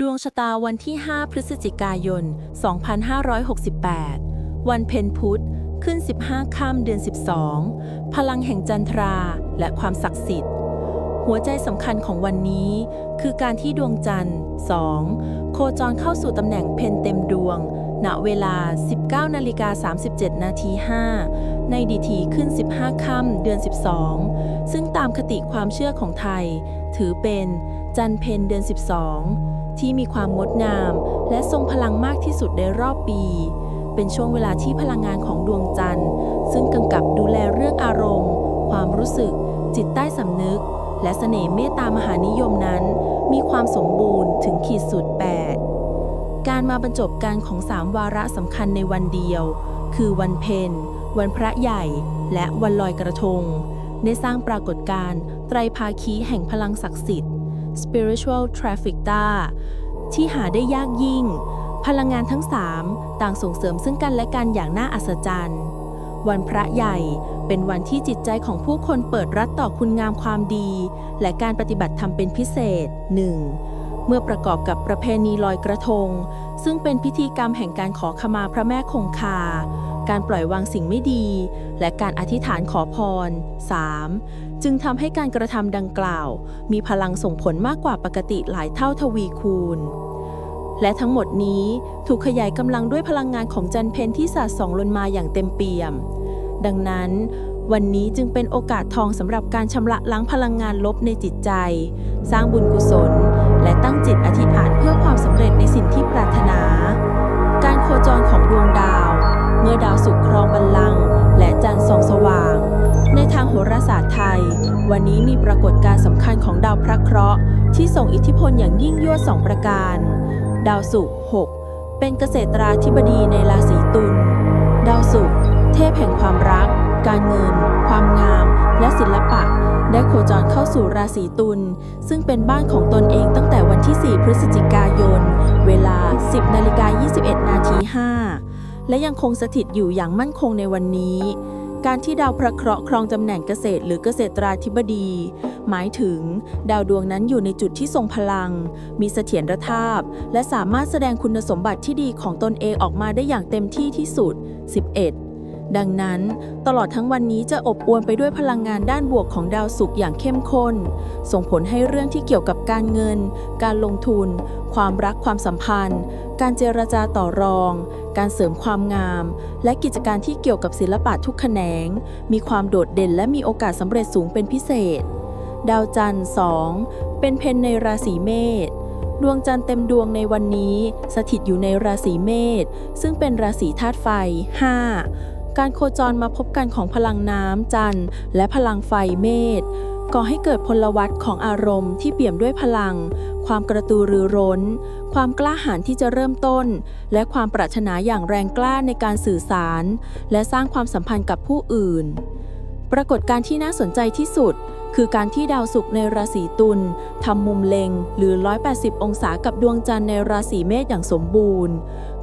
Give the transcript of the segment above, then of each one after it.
ดวงชะตาวันที่ 5 พฤศจิกายน 2568 วันเพ็ญพุธ ขึ้น 15 ค่ำเดือน 12 พลังแห่งจันทราและความศักดิ์สิทธิ์ หัวใจสำคัญของวันนี้ คือการที่ดวงจันทร์ 2 โคจรเข้าสู่ตำแหน่งเพนเต็มดวง ณ เวลา 19นาฬิกา37 นาที 5 ในดีทีขึ้น 15 ค่ำเดือน 12 ซึ่งตามคติความเชื่อของไทย ถือเป็นจันเพนเดือน 12 ที่มีความงดงาม และทรงพลังมากที่สุดในรอบปี เป็นช่วงเวลาที่พลังงานของดวงจันทร์ ซึ่งกำกับดูแลเรื่องอารมณ์ ความรู้สึก จิตใต้สำนึก และเสน่ห์เมตตามหานิยมนั้น มีความสมบูรณ์ถึงขีดสุด 8 การมาบรรจบกันของ3วาระสำคัญในวันเดียว คือวันเพ็ญวันพระใหญ่ และวันลอยกระทง ได้สร้างปรากฏการณ์ไตรภาคีแห่งพลังศักดิ์สิทธิ์ spiritual trifecta ที่หาได้ยากยิ่ง พลังงานทั้ง 3 ต่างส่งเสริมซึ่งกันและกันอย่างน่าอัศจรรย์ วันพระใหญ่เป็นวันที่จิตใจของผู้คนเปิดรับต่อคุณงามความดี และการปฏิบัติธรรมเป็นพิเศษ 1. เมื่อประกอบกับประเพณีลอยกระทง ซึ่งเป็นพิธีกรรมแห่งการขอขมาพระแม่คงคา การปล่อยวางสิ่งไม่ดี และการอธิษฐานขอพร 3. จึงทำให้การกระทำดังกล่าว มีพลังส่งผลมากกว่าปกติหลายเท่าทวีคูณ และทั้งหมดนี้ถูกขยายกำลังด้วยพลังงานของจันเพนที่สาดส่องลงมาอย่างเต็มเปี่ยม ดังนั้นวันนี้จึงเป็นโอกาสทองสำหรับการชำระล้างพลังงานลบในจิตใจ สร้างบุญกุศล และตั้งจิตอธิษฐานเพื่อความสำเร็จในสิ่งที่ปรารถนา การโคจรของดวงดาว เมื่อดาวศุกร์ครองบัลลังก์และจันทร์ส่องสว่าง ในทางโหราศาสตร์ไทย วันนี้มีปรากฏการณ์สำคัญของดาวพระเคราะห์ที่ส่งอิทธิพลอย่างยิ่งยวดสองประการ ดาวศุกร์6เป็นเกษตราธิบดีในราศีตุล ดาวศุกร์เทพแห่งความรัก การเงิน ความงาม และศิลปะ ได้โคจรเข้าสู่ราศีตุล ซึ่งเป็นบ้านของตนเองตั้งแต่วันที่ 4 พฤศจิกายน เวลา 10นาฬิกา21นาที5 และยังคงสถิตอยู่อย่างมั่นคงในวันนี้ การที่ดาวพระเคราะห์ครองตำแหน่งเกษตรหรือเกษตราธิบดี หมายถึง ดาวดวงนั้นอยู่ในจุดที่ทรงพลัง มีเสถียรภาพ และสามารถแสดงคุณสมบัติที่ดีของตนเองออกมาได้อย่างเต็มที่ที่สุด 11 ดังนั้นตลอดทั้งวันนี้จะอบอวลไปด้วยพลังงานด้านบวกของดาวศุกร์อย่างเข้มข้น ส่งผลให้เรื่องที่เกี่ยวกับการเงิน การลงทุน ความรักความสัมพันธ์ การเจรจาต่อรอง การเสริมความงาม และกิจการที่เกี่ยวกับศิลปะทุกแขนง มีความโดดเด่นและมีโอกาสสำเร็จสูงเป็นพิเศษ ดาวจันทร์ 2 เป็นเพนในราศีเมษดวงจันทร์เต็มดวงในวันนี้ สถิตอยู่ในราศีเมษซึ่งเป็นราศีธาตุไฟ 5 การโคจรมาพบกันของพลังน้ำจันทร์ และพลังไฟเมษก่อให้เกิดพลวัตของอารมณ์ที่เปี่ยมด้วยพลัง ความกระตือรือร้น ความกล้าหาญที่จะเริ่มต้น และความปรารถนาอย่างแรงกล้าในการสื่อสาร และสร้างความสัมพันธ์กับผู้อื่น ปรากฏการที่น่าสนใจที่สุด คือการที่ดาวศุกร์ในราศีตุลทำมุมเล็งหรือ 180 องศากับดวงจันทร์ในราศีเมษอย่างสมบูรณ์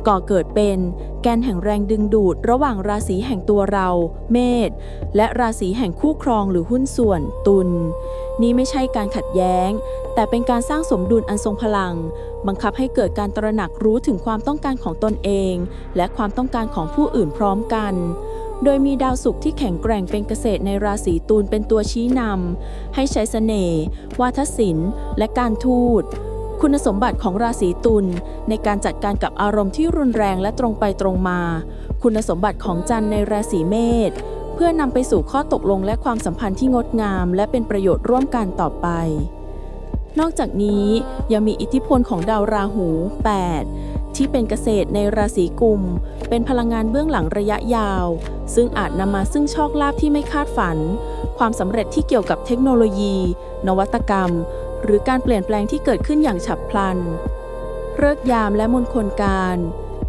ก่อเกิดเป็นแกนแห่งแรงดึงดูดระหว่างราศีแห่งตัวเรา เมษและราศีแห่งคู่ครองหรือหุ้นส่วน ตุลนี้ไม่ใช่การขัดแย้ง แต่เป็นการสร้างสมดุลอันทรงพลัง บังคับให้เกิดการตระหนักรู้ถึงความต้องการของตนเอง และความต้องการของผู้อื่นพร้อมกันโดยมีดาวศุกร์ที่แข็งแกร่งเป็นเกษตรในราศีตุลเป็นตัวชี้นำให้ใช้เสน่ห์วาทศิลป์ และการทูต คุณสมบัติของราศีตุลในการจัดการกับอารมณ์ที่รุนแรงและตรงไปตรงมา คุณสมบัติของจันทร์ในราศีเมษเพื่อนำไปสู่ข้อตกลงและความสัมพันธ์ที่งดงาม และเป็นประโยชน์ร่วมกันต่อไป นอกจากนี้ยังมีอิทธิพลของดาวราหู 8 ที่เป็นเกษตรในราศีกุม เป็นพลังงานเบื้องหลังระยะยาว ซึ่งอาจนำมาซึ่งโชคลาภที่ไม่คาดฝัน ความสำเร็จที่เกี่ยวกับเทคโนโลยี นวัตกรรม หรือการเปลี่ยนแปลงที่เกิดขึ้นอย่างฉับพลันเลิกยามและมงคลการ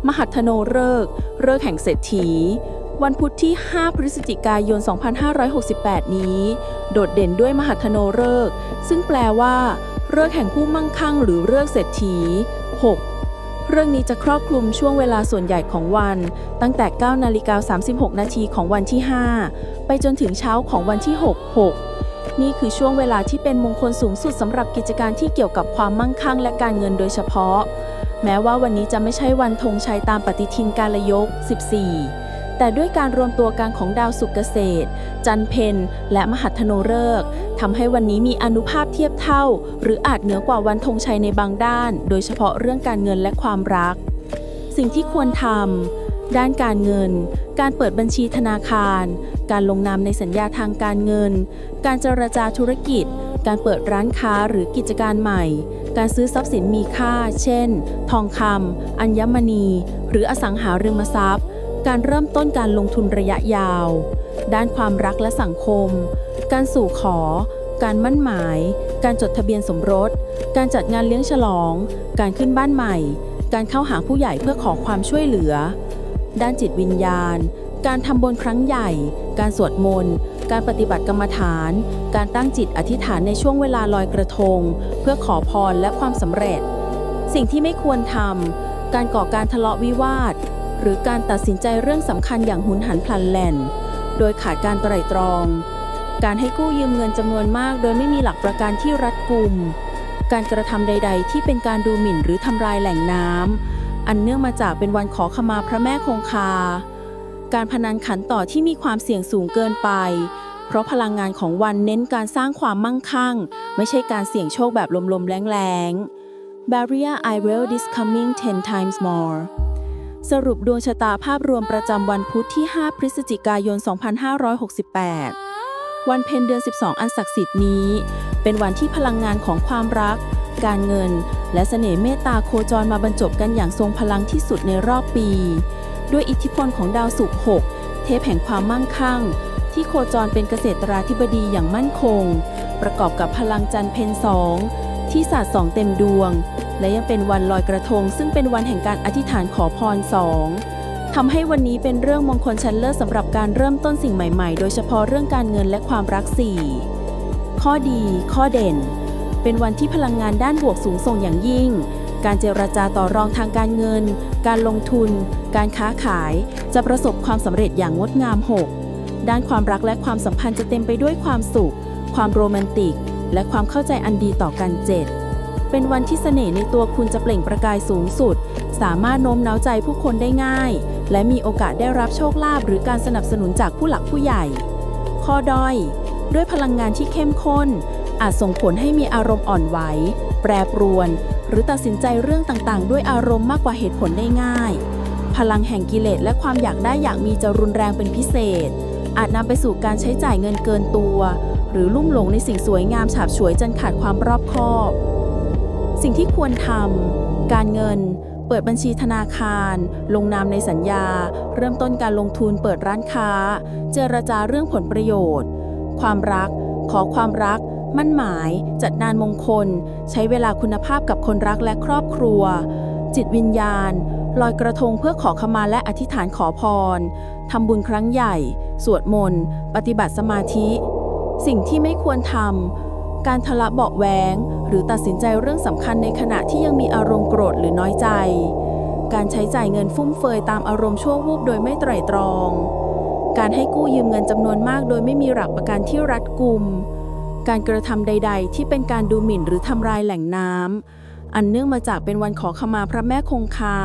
มหัทโนเลิกเลิกแห่งเศรษฐี วันพุธที่ 5 พฤศจิกายน 2568 นี้ โดดเด่นด้วยมหัทโนเลิกซึ่งแปลว่าเลิกแห่งผู้มั่งคั่ง หรือเลิกเศรษฐี 6เรื่องนี้จะครอบคลุมช่วงเวลาส่วนใหญ่ของวัน ตั้งแต่ 9 นาฬิกา 36 นาทีของวันที่ 5 ไปจนถึงเช้าของวันที่ 6 6 นี่คือช่วงเวลาที่เป็นมงคลสูงสุดสำหรับกิจการที่เกี่ยวกับความมั่งคั่งและการเงินโดยเฉพาะ แม้ว่าวันนี้จะไม่ใช่วันธงชัยตามปฏิทินกาลยก 14 แต่ด้วยการรวมตัวกันของดาวศุกเกษตร จันเพนและมหัทโนฤกษ์ทำให้วันนี้มีอนุภาพเทียบเท่า หรืออาจเหนือกว่าวันธงชัยในบางด้าน โดยเฉพาะเรื่องการเงินและความรัก สิ่งที่ควรทำ ด้านการเงิน การเปิดบัญชีธนาคาร การลงนามในสัญญาทางการเงิน การเจรจาธุรกิจ การเปิดร้านค้าหรือกิจการใหม่ การซื้อทรัพย์สินมีค่า เช่น ทองคำ อัญมณี หรืออสังหาริมทรัพย์ การเริ่มต้นการลงทุนระยะยาว ด้านความรักและสังคม การสู่ขอ การมั่นหมาย การจดทะเบียนสมรส การจัดงานเลี้ยงฉลอง การขึ้นบ้านใหม่ การเข้าหาผู้ใหญ่เพื่อขอความช่วยเหลือ ด้านจิตวิญญาณ การทำบุญครั้งใหญ่ การสวดมนต์ การปฏิบัติกรรมฐาน การตั้งจิตอธิษฐานในช่วงเวลาลอยกระทง เพื่อขอพรและความสำเร็จ สิ่งที่ไม่ควรทำ การก่อการทะเลาะวิวาท หรือการตัดสินใจเรื่องสำคัญอย่างหุนหันพลันแล่น โดยขาดการไตร่ตรอง การให้กู้ยืมเงินจำนวนมาก โดยไม่มีหลักประกันที่รัดกุม การกระทำใด ๆ ที่เป็นการดูหมิ่นหรือทำลายแหล่งน้ำ อันเนื่องมาจากเป็นวันขอขมาพระแม่คงคา การพนันขันต่อที่มีความเสี่ยงสูงเกินไป เพราะพลังงานของวันเน้นการสร้างความมั่งคั่ง ไม่ใช่การเสี่ยงโชคแบบลมๆแรงๆ Barrier I will this coming 10 times more สรุปดวงชะตาภาพรวมประจำวันพุธที่ 5 พฤศจิกายน 2568 วันเพ็ญเดือน 12 อันศักดิ์สิทธิ์นี้ เป็นวันที่พลังงานของความรัก การเงิน และเสน่ห์เมตตาโคจรมาบรรจบกันอย่างทรงพลังที่สุดในรอบปี ด้วยอิทธิพลของดาวศุกร์6เทพแห่งความมั่งคั่ง ที่โคจรเป็นเกษตราธิบดีอย่างมั่นคง ประกอบกับพลังจันทร์เพนสองที่สาดส่องเต็มดวง และยังเป็นวันลอยกระทง ซึ่งเป็นวันแห่งการอธิษฐานขอพรสองทำให้วันนี้เป็นเรื่องมงคลชั้นเลิศสำหรับการเริ่มต้นสิ่งใหม่ ๆ โดยเฉพาะเรื่องการเงินและความรักสี่ข้อดี ข้อเด่น เป็นวันที่พลังงานด้านบวกสูงส่งอย่างยิ่ง การเจรจาต่อรองทางการเงิน การลงทุน การค้าขาย จะประสบความสำเร็จอย่างงดงาม 6 ด้านความรักและความสัมพันธ์จะเต็มไปด้วยความสุข ความโรแมนติก และความเข้าใจอันดีต่อกัน 7 เป็นวันที่เสน่ห์ในตัวคุณจะเปล่งประกายสูงสุด สามารถโน้มน้าวใจผู้คนได้ง่าย และมีโอกาสได้รับโชคลาภหรือการสนับสนุนจากผู้หลักผู้ใหญ่ ข้อด้อยด้วยพลังงานที่เข้มข้น อาจส่งผลให้มีอารมณ์อ่อนไหว แปรปรวน หรือตัดสินใจเรื่องต่างๆ ด้วยอารมณ์มากกว่าเหตุผลได้ง่าย พลังแห่งกิเลสและความอยากได้อยากมีจะรุนแรงเป็นพิเศษ อาจนำไปสู่การใช้จ่ายเงินเกินตัว หรือลุ่มหลงในสิ่งสวยงามฉาบฉวยจนขาดความรอบคอบ สิ่งที่ควรทำการเงินเปิดบัญชีธนาคาร ลงนามในสัญญา เริ่มต้นการลงทุนเปิดร้านค้า เจรจาเรื่องผลประโยชน์ ความรัก ขอความรัก มั่นหมาย จัดงานมงคล ใช้เวลาคุณภาพกับคนรักและครอบครัว จิตวิญญาณ ลอยกระทงเพื่อขอขมาและอธิษฐานขอพรทำบุญครั้งใหญ่ สวดมนต์ ปฏิบัติสมาธิ สิ่งที่ไม่ควรทำ การทะเลาะเบาะแวง หรือตัดสินใจเรื่องสำคัญในขณะที่ยังมีอารมณ์โกรธหรือน้อยใจ การใช้จ่ายเงินฟุ่มเฟือยตามอารมณ์ชั่ววูบโดยไม่ไตร่ตรอง การให้กู้ยืมเงินจำนวนมากโดยไม่มีหลักประกันที่รัดกุม การกระทำใด ๆ ที่เป็นการดูหมิ่นหรือทำลายแหล่งน้ำอันเนื่องมาจากเป็นวันขอขมาพระแม่คงคา